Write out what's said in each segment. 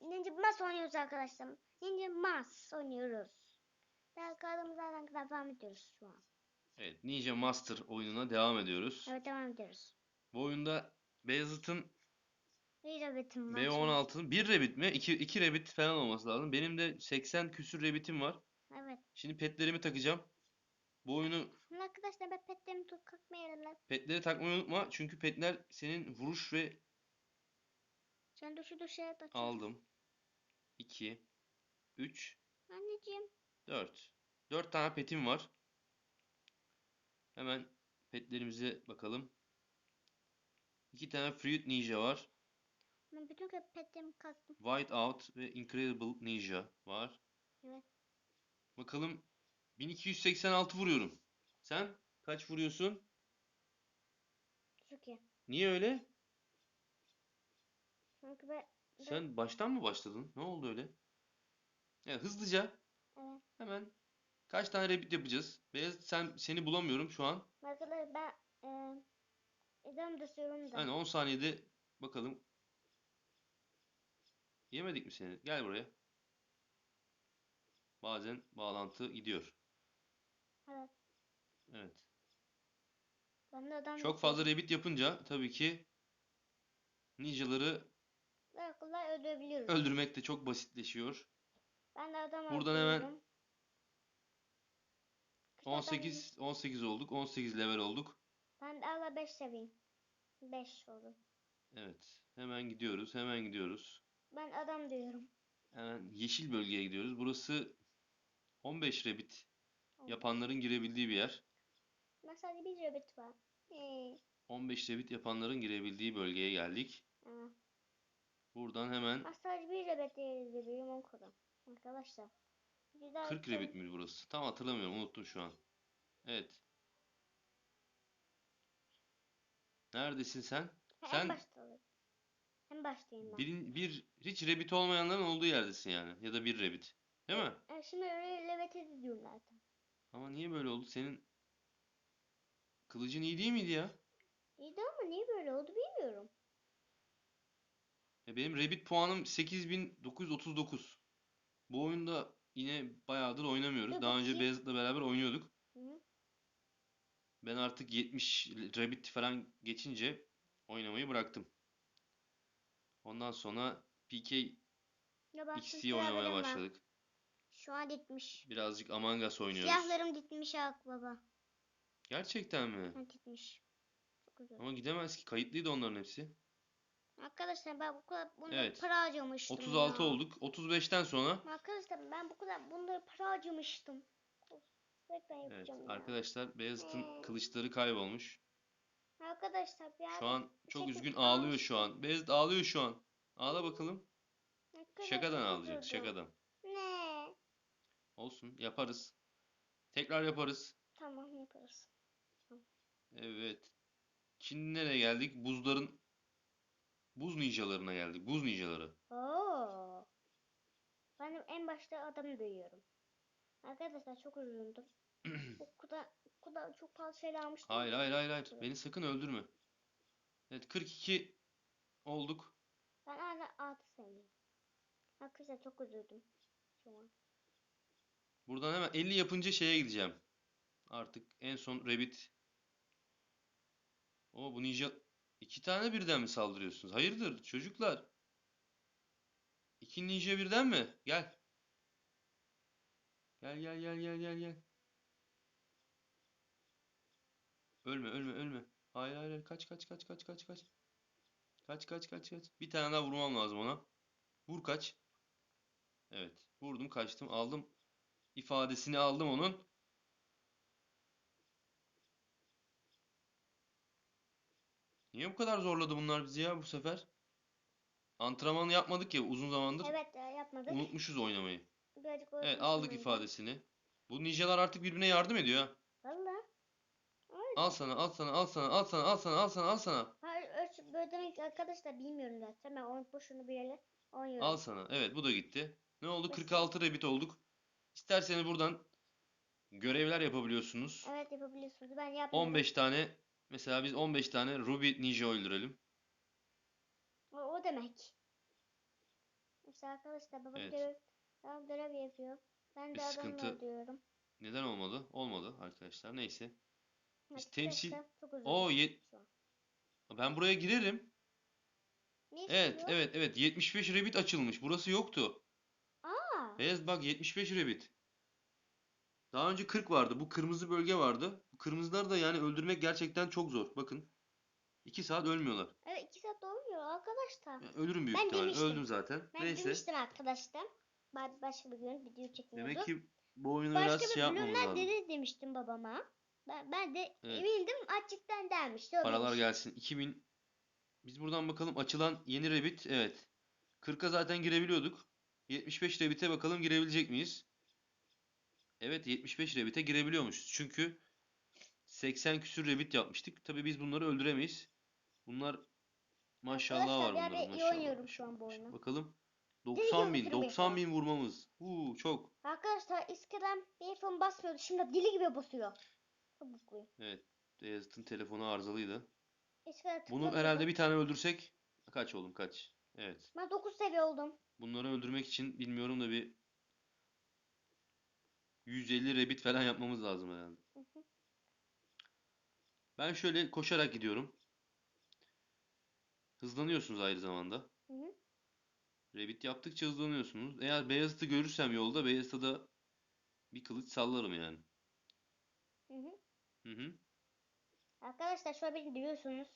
Ninja Mas oynuyoruz arkadaşlar. Ninja Mas oynuyoruz. Daha kaldığımız yerden devam ediyoruz şu an. Evet, Ninja Master oyununa devam ediyoruz. Evet devam ediyoruz. Bu oyunda Beyazıt'ın Bir rabbitim var. B16'nın 1 rabbit mi? 2 2 rabbit falan olması lazım. Benim de 80 küsür rabbitim var. Evet. Şimdi petlerimi takacağım. Bu oyunu Şimdi arkadaşlar ben petlerimi tut kalkmayalım. petleri takmayı unutma. Çünkü petler senin vuruş ve Sen duşu duşa da aldım. 2 3 Anneciğim. 4. 4 tane petim var. Hemen petlerimize bakalım. 2 tane Fruit Ninja var. Ben bütün petlerimi kalktım. Whiteout ve Incredible Ninja var. Evet. Bakalım 1286 vuruyorum. Sen kaç vuruyorsun? Çok iyi. Niye öyle? Çünkü ben... Sen baştan mı başladın? Ne oldu öyle? Evet, hızlıca Evet. hemen kaç tane rabbit yapacağız? Beyaz sen seni bulamıyorum şu an. Arkadaşlar ben... E, İdam da sürüm da. Hani 10 saniyede bakalım. Yemedik mi seni? Gel buraya. Bazen bağlantı gidiyor. Evet. Evet. Ben de adam Çok fazla rabbit yapınca tabii ki ninjaları Kolay kolay öldürebiliyorum. öldürmek de çok basitleşiyor. Ben de adam Buradan hemen öldürüyorum. İşte ben- 18 18 olduk. 18 level olduk. Ben de Allah 5 seveyim. 5 oldum. Evet. Hemen gidiyoruz. Hemen gidiyoruz. Ben adam diyorum. Hemen yeşil bölgeye gidiyoruz. Burası 15 rabbit yapanların girebildiği bir yer. Sadece bir rabbit var. Ee, 15 rabbit yapanların girebildiği bölgeye geldik. evet. Buradan hemen Ben sadece bir rabbit diyebiliyorum o kadar. Arkadaşlar. Güzel 40 bir- rabbit mi burası? Tam hatırlamıyorum. Unuttum şu an. Evet. Neredesin sen? Ha, Sen En başta alayım. En baştayım ben. bir, bir hiç rabbit olmayanların olduğu yerdesin yani. Ya da bir rabbit. Değil mi? E, şimdi öyle rabbit ediyorum zaten. Ama niye böyle oldu? Senin kılıcın iyi değil miydi ya? İyi de ama niye böyle oldu bilmiyorum. E benim rabbit puanım 8939. Bu oyunda yine bayağıdır oynamıyoruz. Daha önce. Beyazıt'la beraber oynuyorduk. Hı? Ben artık 70 rabbit falan geçince oynamayı bıraktım. Ondan sonra PK ben XC oynamaya başladık. Şu an ditmiş. Birazcık Among Us oynuyoruz. Silahlarım ditmiş Ak baba. Gerçekten mi? Ha, güzel. Ama gidemez ki. Kayıtlıydı onların hepsi. Arkadaşlar ben bu kadar bunları Evet. para harcamıştım 36 ya. olduk. 35'ten sonra Arkadaşlar ben bu kadar bunları para harcamıştım. Evet yapacağım ya. arkadaşlar Beyazıt'ın Hmm. kılıçları kaybolmuş. Arkadaşlar bir Şu an çok çekip üzgün ağlıyor şu an. Beyazıt ağlıyor şu an. Ağla bakalım. Arkadaşlar Şakadan ağlayacak. üzüldüm. Şakadan. Ne? Olsun yaparız. Tekrar yaparız. Tamam yaparız. Evet. Şimdi nereye geldik? Buzların buz ninjalarına geldik. Buz ninjaları. Oo. Ben en başta adamı duyuyorum. Arkadaşlar çok üzüldüm. o kadar, o kadar çok fazla şey almıştım. Hayır hayır hayır hayır. Beni sakın öldürme. Evet 42 olduk. Ben hala altı sevmiyorum. Arkadaşlar çok üzüldüm. Şu an. Buradan hemen 50 yapınca şeye gideceğim. Artık en son Rabbit. O bu ninja iki tane birden mi saldırıyorsunuz? Hayırdır çocuklar? İki ninja birden mi? Gel. Gel gel gel gel gel gel. Ölme ölme ölme. Hayır hayır kaç kaç kaç kaç kaç kaç. Kaç kaç kaç kaç. Bir tane daha vurmam lazım ona. Vur kaç. Evet. Vurdum kaçtım aldım. ifadesini aldım onun. Niye bu kadar zorladı bunlar bizi ya bu sefer? Antrenmanı yapmadık ya uzun zamandır. Evet ya yapmadık. Unutmuşuz oynamayı. Birazcık Evet aldık önce. ifadesini. Bu ninjalar artık birbirine yardım ediyor ha. Valla. Al sana al sana al sana al sana al sana al sana al sana. Hayır ölç- böyle demek arkadaşlar bilmiyorum zaten. Ben onu boşunu bilerek oynuyorum. Al sana. Evet bu da gitti. Ne oldu? 46 rabbit olduk. İsterseniz buradan görevler yapabiliyorsunuz. Evet yapabiliyorsunuz. Ben yapmadım. 15 tane mesela biz 15 tane Ruby Ninja öldürelim. O, o demek. İşte arkadaşlar babam Evet. görev, babam görev yapıyor. Ben Bir de sıkıntı- diyorum. Neden olmadı? Olmadı arkadaşlar. Neyse. Biz Arkadaşlar, temsil- Çok üzüldüm Oo yet... şu an. Ben buraya girerim. Ne Evet, istiyor? evet, evet. 75 Rabbit açılmış. Burası yoktu. Aa, Beyaz bak 75 Rabbit. Daha önce 40 vardı. Bu kırmızı bölge vardı. Bu kırmızılar da yani öldürmek gerçekten çok zor. Bakın. 2 saat ölmüyorlar. evet iki saat olmuyor arkadaşlar. Yani ölürüm büyük Ben ihtimalle. demiştim. Öldüm zaten. Ben Neyse. demiştim arkadaşlar. Başka bir gün video çekmiyordum. Demek ki bu oyunu başka biraz bir şey yapmamız lazım. dedi demiştim babama. Ben, ben de Evet. emindim açıktan dermiş. Paralar söylemiş. gelsin. 2000 Biz buradan bakalım açılan yeni Rabbit. Evet. 40'a zaten girebiliyorduk. 75 Rabbit'e bakalım girebilecek miyiz? Evet 75 Rabbit'e girebiliyormuşuz. Çünkü 80 küsür Rabbit yapmıştık. Tabii biz bunları öldüremeyiz. Bunlar maşallah var bunların de iyi maşallah. oynuyorum şu an bu oyunu. Bakalım. 90 bin. gördüm 90 ya. bin vurmamız. Uuu çok. Arkadaşlar eskiden bir iPhone basmıyordu. Şimdi dili gibi basıyor. Evet. Beyazıt'ın telefonu arızalıydı. Eskiden Bunu herhalde bir tane öldürsek. Kaç oğlum kaç? Evet. Ben 9 seviye oldum. Bunları öldürmek için bilmiyorum da bir 150 rabbit falan yapmamız lazım herhalde. Hı hı. Ben şöyle koşarak gidiyorum. Hızlanıyorsunuz aynı zamanda. Hı hı. Rabbit yaptıkça hızlanıyorsunuz. Eğer Beyazıt'ı görürsem yolda Beyazıt'a da bir kılıç sallarım yani. Hı hı. Hı hı. Arkadaşlar şöyle beni biliyorsunuz.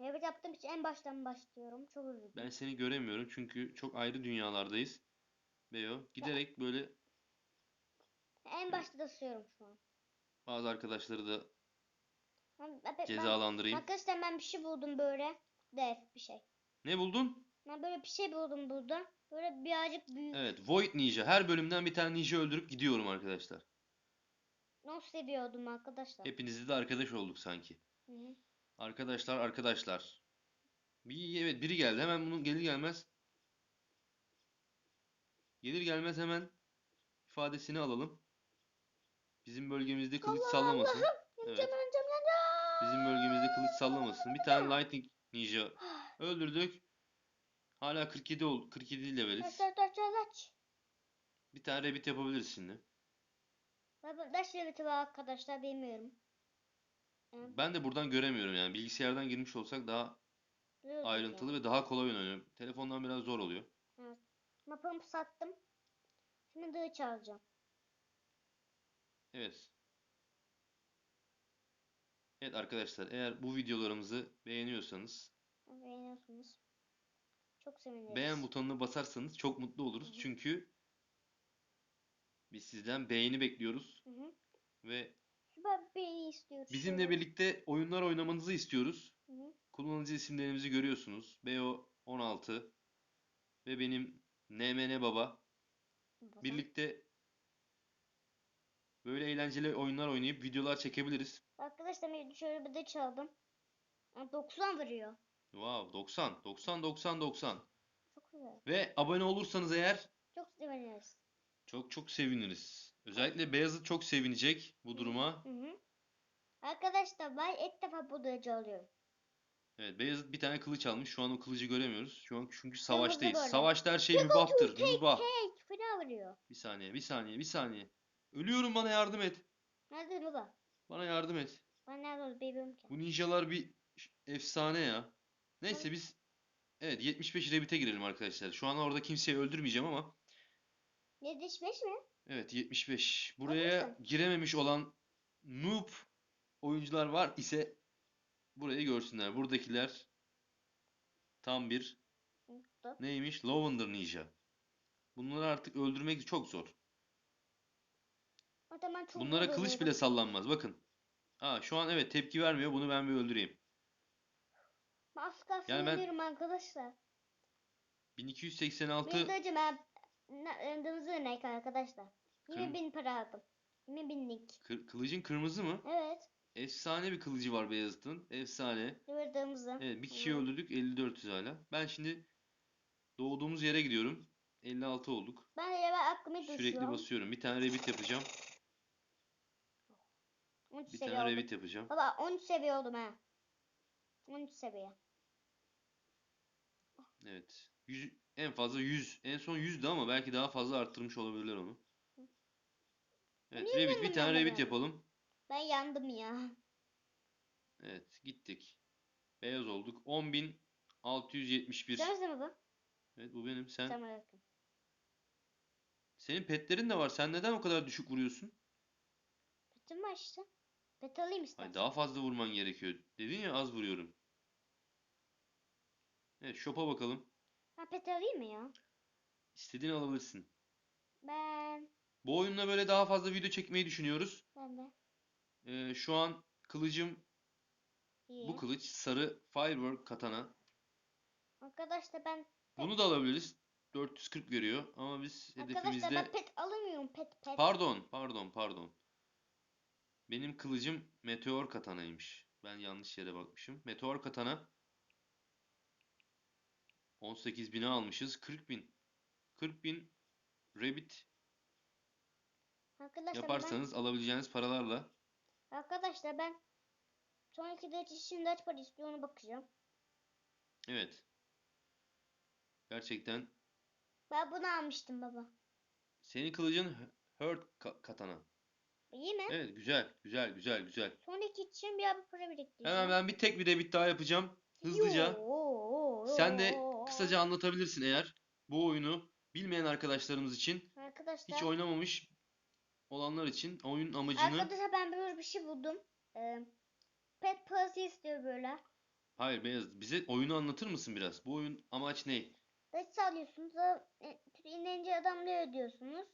Evet yaptığım için en baştan başlıyorum. Çok üzüldüm. Ben seni göremiyorum çünkü çok ayrı dünyalardayız. Beyo giderek böyle En başta da sııyorum şu an. bazı arkadaşları da Ben, ben, ben- cezalandırayım. arkadaşlar ben bir şey buldum böyle. Dev bir şey. Ne buldun? Ben böyle bir şey buldum burada. Böyle birazcık büyük. Evet, Void Ninja. Her bölümden bir tane ninja öldürüp gidiyorum arkadaşlar. Nasıl seviyordum arkadaşlar. Hepinizle de arkadaş olduk sanki. Hı hı. Arkadaşlar, arkadaşlar. Bir, evet biri geldi. Hemen bunun gelir gelmez gelir gelmez hemen ifadesini alalım. Bizim bölgemizde kılıç Allah sallamasın. Yanacağım Evet. Bizim bölgemizde kılıç sallamasın. Bir tane Lightning Ninja öldürdük. Hala 47 oldu. 47 leveliz. Aç aç aç aç. Bir tane rabbit yapabiliriz şimdi. Daş Revit'i var arkadaşlar bilmiyorum. Ben de buradan göremiyorum yani. Bilgisayardan girmiş olsak daha biliyordum ayrıntılı yani. ve daha kolay oynanıyor. Telefondan biraz zor oluyor. Mapamı sattım. Şimdi dığı çalacağım. Evet. Evet arkadaşlar eğer bu videolarımızı beğeniyorsanız Beğeniyorsunuz. Çok seviniriz. beğen butonuna basarsanız çok mutlu oluruz. Hı hı. Çünkü biz sizden beğeni bekliyoruz Hı hı. ve Süper beğeni istiyoruz. bizimle şöyle. birlikte oyunlar oynamanızı istiyoruz. Hı hı. Kullanıcı isimlerimizi görüyorsunuz. BO16 ve benim NMN Baba. Bakalım. Birlikte böyle eğlenceli oyunlar oynayıp videolar çekebiliriz. Arkadaşlar şöyle bir de çaldım. Aa, 90 vuruyor. Wow 90 90 90 90 Çok güzel. ve abone olursanız eğer Çok seviniriz. çok çok seviniriz. Özellikle Beyazıt çok sevinecek bu duruma. Hı hı. Arkadaşlar ben ilk defa bu dığı çalıyorum. Evet Beyazıt bir tane kılıç almış. Şu an o kılıcı göremiyoruz. Şu an çünkü savaştayız. Savaşta her şey mübahtır. Mübah. Hey fena vuruyor. Bir saniye, bir saniye, bir saniye. Ölüyorum bana yardım et. Nerede baba? Bana yardım et. Ben nerede bilmiyorum ki. Bu ninjalar bir efsane ya. Neyse biz evet 75 Rabbit'e girelim arkadaşlar. Şu an orada kimseyi öldürmeyeceğim ama 75 mi? evet 75. Buraya girememiş olan noob oyuncular var ise burayı görsünler. Buradakiler tam bir Unuttum. neymiş? Lavender Ninja. Bunları artık öldürmek çok zor. Hatta ben çok Bunlara kılıç bile sallanmaz. Bakın. Aa, şu an evet tepki vermiyor. Bunu ben bir öldüreyim. Az kalsın Yani ben- ölüyorum arkadaşlar. 1286 Benim ben endimizi örnek arkadaşlar. 20 Kırm- bin para aldım. 20 binlik. Kır- kılıcın kırmızı mı? Evet. Efsane bir kılıcı var Beyazıt'ın. Efsane. Kıvırdığımızı. Evet bir kişiyi Hı. öldürdük. 5400 hala. Ben şimdi doğduğumuz yere gidiyorum. 56 olduk. Ben de ben aklımı Sürekli düşüyorum. basıyorum. Bir tane rabbit yapacağım. 13 Bir seviye tane oldum. yapacağım. Baba 13 seviye oldum ha. 13 seviye. Evet. 100, en fazla 100. En son 100'dü ama belki daha fazla arttırmış olabilirler onu. Evet, Niye Revit bir tane Revit yapalım. Ben yandım ya. Evet, gittik. Beyaz olduk. 10.671. Sen misin baba? Evet, bu benim. Sen Selamünaleyküm. senin petlerin de var. Sen neden o kadar düşük vuruyorsun? Petim var işte. Pet alayım Ay istersen. daha fazla vurman gerekiyor. Dedin ya az vuruyorum. Evet, shop'a bakalım. Ha pet alayım mı ya? İstediğini alabilirsin. Ben. Bu oyunla böyle daha fazla video çekmeyi düşünüyoruz. Ben de. Ee, şu an kılıcım İyi. bu kılıç sarı Firework katana. Arkadaşlar ben Bunu da alabiliriz. 440 veriyor ama biz arkadaşlar hedefimizde ben pet alamıyorum pet pet. Pardon, pardon, pardon. Benim kılıcım meteor katanaymış. Ben yanlış yere bakmışım. Meteor katana 18.000'e almışız. 40.000. 40.000 Rabbit Arkadaşlar yaparsanız alabileceğiniz paralarla. ben arkadaşlar ben sonraki de şimdi kaç para istiyor ona bakacağım. Evet. Gerçekten Ben bunu almıştım baba. senin kılıcın Hurt ka- katana. İyi mi? Evet, güzel, güzel, güzel, güzel. Sonraki için bir abi para biriktireceğim. Hemen ben bir tek bir Rabbit daha yapacağım. Hızlıca. Yoo, Sen de kısaca anlatabilirsin eğer bu oyunu bilmeyen arkadaşlarımız için Arkadaşlar. hiç oynamamış olanlar için oyunun amacını Arkadaşlar ben böyle bir şey buldum. Ee, pet parası istiyor böyle. Hayır Beyaz bize oyunu anlatır mısın biraz? Bu oyun amaç ne? Taş alıyorsunuz. da, e, inince adamları ödüyorsunuz.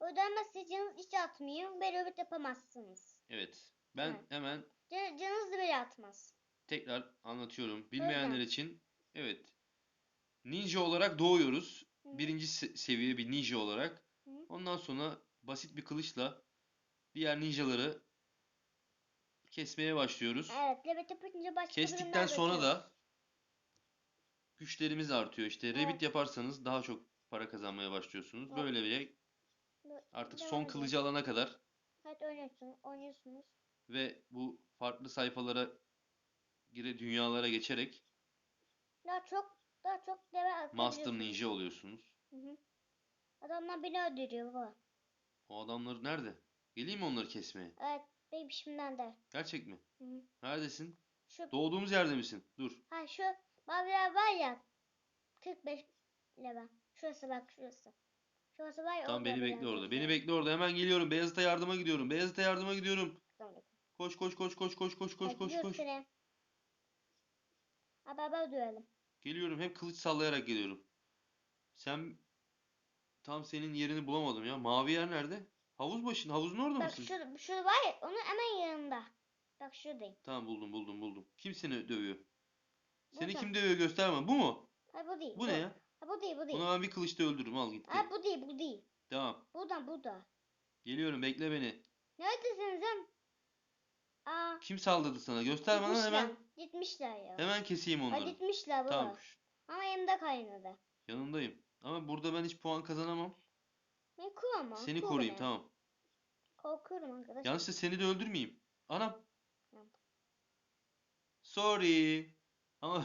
Ödenmezse canınız hiç atmıyor ve öbür yapamazsınız. Evet. Ben Evet. hemen Can, canınız da bile atmaz. tekrar anlatıyorum. Bilmeyenler için evet. Ninja olarak doğuyoruz. Hı. Birinci se- seviye bir ninja olarak. Hı. Ondan sonra basit bir kılıçla diğer ninjaları kesmeye başlıyoruz. Evet, levet yapınca başka Kestikten bölümler sonra da güçlerimiz artıyor. İşte Evet. Rabbit yaparsanız daha çok para kazanmaya başlıyorsunuz. Evet. Böyle bir Bö- artık devam son ediyoruz. kılıcı alana kadar Evet oynuyorsunuz. oynuyorsunuz. ve bu farklı sayfalara gire dünyalara geçerek Daha çok daha çok level Master. Ninja oluyorsunuz. Hı hı. Adamlar beni öldürüyor baba. O adamlar nerede? Geleyim mi onları kesmeye? Evet, benim şimdiden de. Gerçek mi? Hı hı. Neredesin? Şu Doğduğumuz yerde misin? Dur. ha şu maviler var ya 45 level. Şurası bak şurası. Tamam beni ben bekle orada. Beni bekle orada. Hemen geliyorum. Beyazıt'a yardıma gidiyorum. Beyazıt'a yardıma gidiyorum. Koş koş koş koş koş koş koş koş koş. Abi haber duyalım. Geliyorum. Hep kılıç sallayarak geliyorum. Sen tam senin yerini bulamadım ya. Mavi yer nerede? Havuz başında. Havuzun orada Bak mısın? şu, şu var ya onun hemen yanında. Bak şuradayım. Tamam buldum buldum buldum. Kim seni dövüyor? Seni Burada. kim dövüyor gösterme. Bu mu? Ha bu değil. Bu ne ya? Ha bu değil bu değil. Bunu ben bir kılıçta öldürürüm. Al gitti. Ha bu değil bu değil. Tamam. Buradan burada. Geliyorum. Bekle beni. Neredesiniz lan? Aa. Kim saldırdı sana? Göster bana gitmişler. hemen. Gitmişler ya. Hemen keseyim Ha onları. gitmişler baba. Tamam. Ama yanımda kaynadı. Yanındayım. Ama burada ben hiç puan kazanamam. Ben korkma. Seni korkma koruyayım ya. tamam. Korkuyorum arkadaşlar. Yanlışlıkla seni de öldürmeyeyim. Anam. Tamam. Sorry. Ama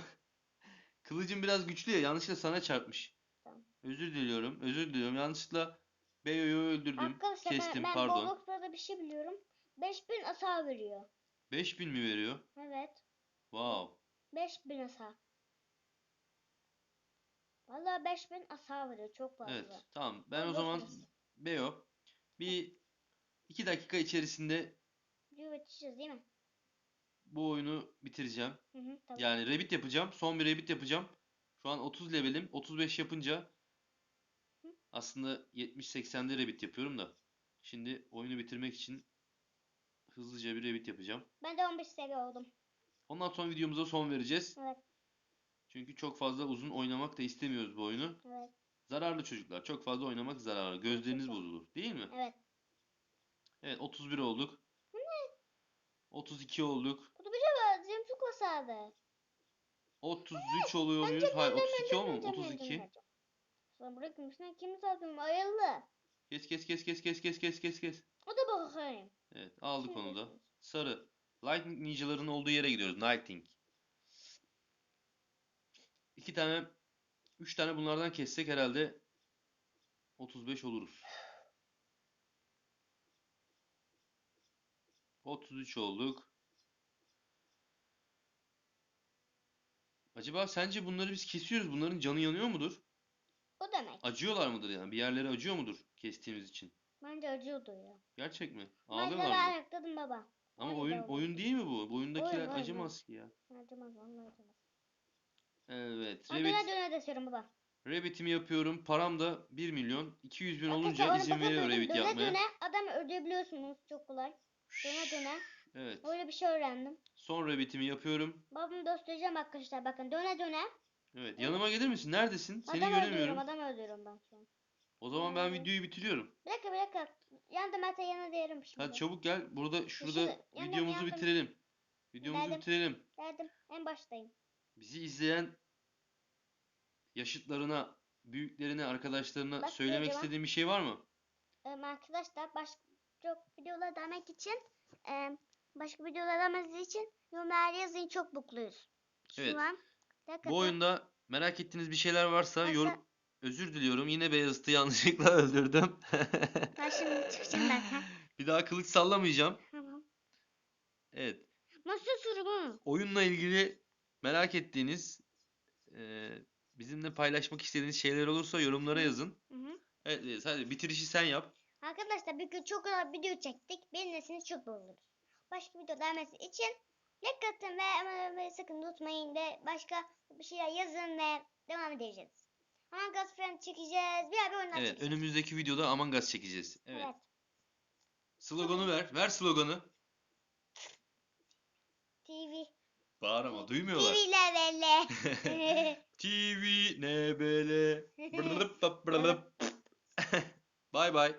kılıcım biraz güçlü ya. Yanlışlıkla sana çarpmış. Tamam. Özür diliyorum. Özür diliyorum. Yanlışlıkla Beyo'yu öldürdüm. Arkadaşlar ben, Kestim ben pardon. Roblox'ta bir şey biliyorum. 5000 hasar veriyor. 5000 mi veriyor? Evet. Wow. 5000 hasar. Vallahi 5000 hasar veriyor. Çok fazla. Evet. Tamam. Ben o Roblox zaman arası. Beyo bir iki dakika içerisinde Video yetişeceğiz değil mi? Bu oyunu bitireceğim. Hı hı tamam. Yani Rabbit yapacağım. Son bir Rabbit yapacağım. Şu an 30 levelim. 35 yapınca Hı. aslında 70-80'de Rabbit yapıyorum da. Şimdi oyunu bitirmek için hızlıca bir Rabbit yapacağım. Ben de 15 seviye oldum. Ondan sonra videomuza son vereceğiz. Evet. Çünkü çok fazla uzun oynamak da istemiyoruz bu oyunu. Evet. Zararlı çocuklar. Çok fazla oynamak zararlı. Gözleriniz Çok. bozulur. Değil mi? Evet. Evet 31 olduk. 32 olduk. Burada bir şey var. Hasardı. 33 oluyor muyuz? Hayır 32 olmuyor mu? 32. Sonra bırakmışsın. Kim saldırım? Ayıldı. Kes kes kes kes kes kes kes kes kes. O da bakayım. Evet aldık onu da. Sarı. Lightning ninjaların olduğu yere gidiyoruz. Lightning. İki tane 3 tane bunlardan kessek herhalde 35 oluruz. 33 olduk. Acaba sence bunları biz kesiyoruz. Bunların canı yanıyor mudur? O demek. Acıyorlar mıdır yani? Bir yerleri acıyor mudur kestiğimiz için? Bence acıyordu ya. Gerçek mi? Ağlıyorlar mı? ben yakladım baba. Ama Öyle oyun oldu. oyun değil mi bu? Bu oyundakiler Oyun, oyun, acımaz ki ya. Acımaz vallahi acımaz. Evet. Ben döne Rabbit, döne de istiyorum baba. Rabbit'imi yapıyorum. Param da 1 milyon. 200 bin olunca Arkadaşlar, izin bakın veriyor Rabbit döne yapmaya. döne adamı öldürebiliyorsunuz çok kolay. Döne döne. Evet. Böyle bir şey öğrendim. Son Rabbit'imi yapıyorum. Babamı göstereceğim arkadaşlar bakın döne döne. Evet. Yanıma gelir misin? Neredesin? Seni Adam göremiyorum. öldürüyorum adam öldürüyorum ben şu an. O zaman ben Evet. videoyu bitiriyorum. Bir dakika bir dakika. Yandım Mete yanına değerim şimdi. Hadi çabuk gel. Burada şurada Şurada, yandım, videomuzu yandım. bitirelim. Videomuzu Geldim. bitirelim. Geldim en baştayım. Bizi izleyen yaşıtlarına, büyüklerine, arkadaşlarına Bak, söylemek kocaman. istediğin bir şey var mı? Ee, arkadaşlar başka çok videolar demek için e, başka videolar demeniz için yorumlar yazın çok mutluyuz. Şu Evet. an. Bu oyunda merak ettiğiniz bir şeyler varsa Varsa- yorum özür diliyorum. Yine Beyazıt'ı yanlışlıkla öldürdüm. Ben şimdi çıkacağım zaten. Bir daha kılıç sallamayacağım. Tamam. Evet. Masa sürgün. Oyunla ilgili merak ettiğiniz, eee, bizimle paylaşmak istediğiniz şeyler olursa yorumlara yazın. Hı hı. Evet, Beyaz, hadi bitirişi sen yap. Arkadaşlar bir gün çok güzel video çektik. Beğenirseniz çok oluruz. Başka video gelmesi için like atın ve, ve sakın unutmayın ve başka bir şeyler yazın ve devam edeceğiz. Among Us Friend çekeceğiz. Bir abi oyunlar Evet, çekeceğiz. önümüzdeki videoda Among Us çekeceğiz. Evet. Evet. Sloganı ver. Ver sloganı. TV. Bağır ama duymuyorlar. TV levelle. TV nebele. Bap brılıp. Bye bye.